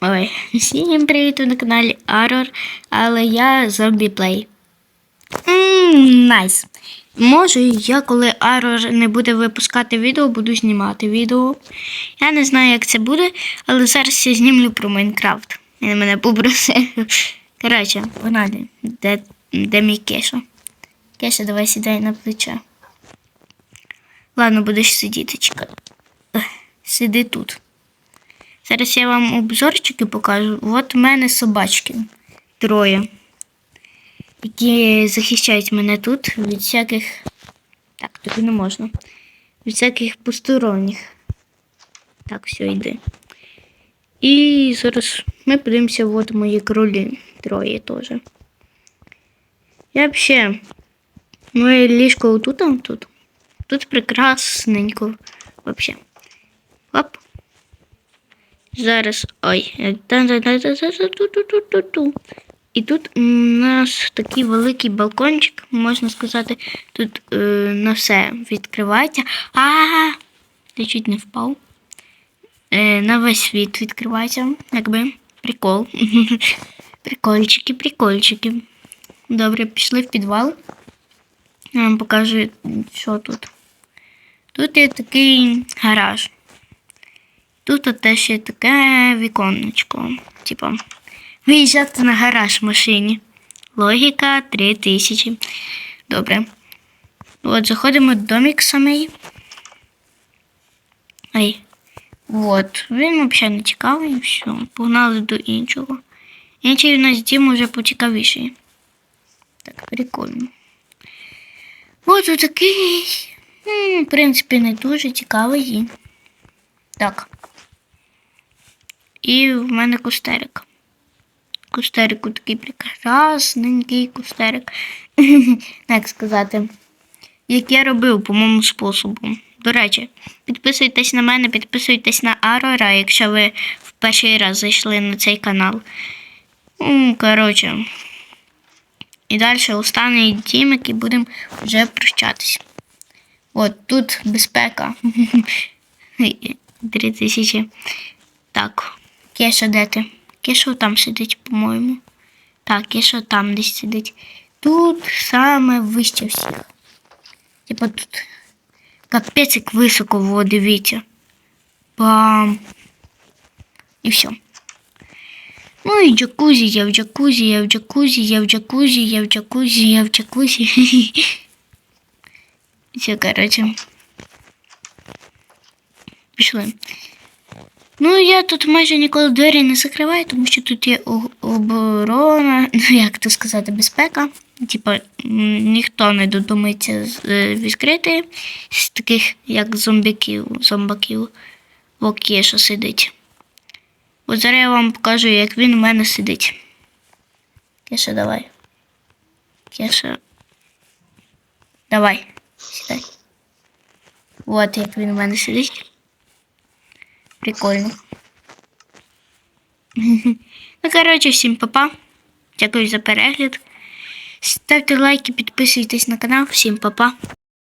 Ой, всім привіт на каналі Aror, але я Play. Ммм, найс. Може, я коли Aror не буде випускати відео, буду знімати відео. Я не знаю, як це буде, але зараз я знімлю про Майнкрафт. Він мене попросив. Коротше, погнали. Де, де мій кеша? Кеша, давай сідай на плече. Ладно, будеш сидіти, чекай. Сиди тут. Зараз я вам обзорчики покажу. От у мене собачки. Троє. Які захищають мене тут від всяких. Так, тобі не можна. Від всяких посторонніх. Так, все, йди. І зараз ми подивимося, от мої кролі. Троє теж. Я взагалі. Моє ліжко отут, тут. Тут прекрасненько. Вообще. Оп. Зараз. Ой. І тут у нас такий великий балкончик, можна сказати, тут е, на все відкривається. А, ти чуть не впав. Е, на весь світ відкривається, якби прикол. Прикольчики, прикольчики. Добре, пішли в підвал. Я вам покажу, що тут. Тут є такий гараж. Тут теж є таке віконечко. Типа, виїжджати на гараж в машині. Логіка 3000. Добре. От, заходимо в домик самий. Ай. От, він взагалі не цікавий, все. Погнали до іншого. Інший у нас дім уже поцікавіший. Так, прикольно. От такий. В принципі, не дуже цікавий. Так. І в мене кустерик. Кустерику такий прекрасненький кустерик. Як сказати. Як я робив по моєму способу. До речі, підписуйтесь на мене, підписуйтесь на Арора, якщо ви в перший раз зайшли на цей канал. Ну, коротше. І далі останній дімик і будемо вже прощатись. От тут безпека. 3000. Так. Кеша, де ти? Кеша там сидить, по-моєму. Так, Кеша там десь сидить. Тут саме вище всіх. Типа тут капець як високо, во, дивіться. Бам. І все. Ну і джакузі, я в джакузі, я в джакузі, я в джакузі, я в джакузі, я в джакузі. Все, короче. Пішли. Ну, я тут майже ніколи двері не закриваю, тому що тут є оборона, ну як то сказати, безпека. Типа ніхто не додумається е, відкрити з таких, як зомбаків, зомбаків. О, що сидить. От зараз я вам покажу, як він у мене сидить. Кеша, давай. Кеша. Давай, сідай. От як він у мене сидить. Прикольно. Ну, коротше, всім па-па. Дякую за перегляд. Ставте лайки, підписуйтесь на канал. Всім па-па.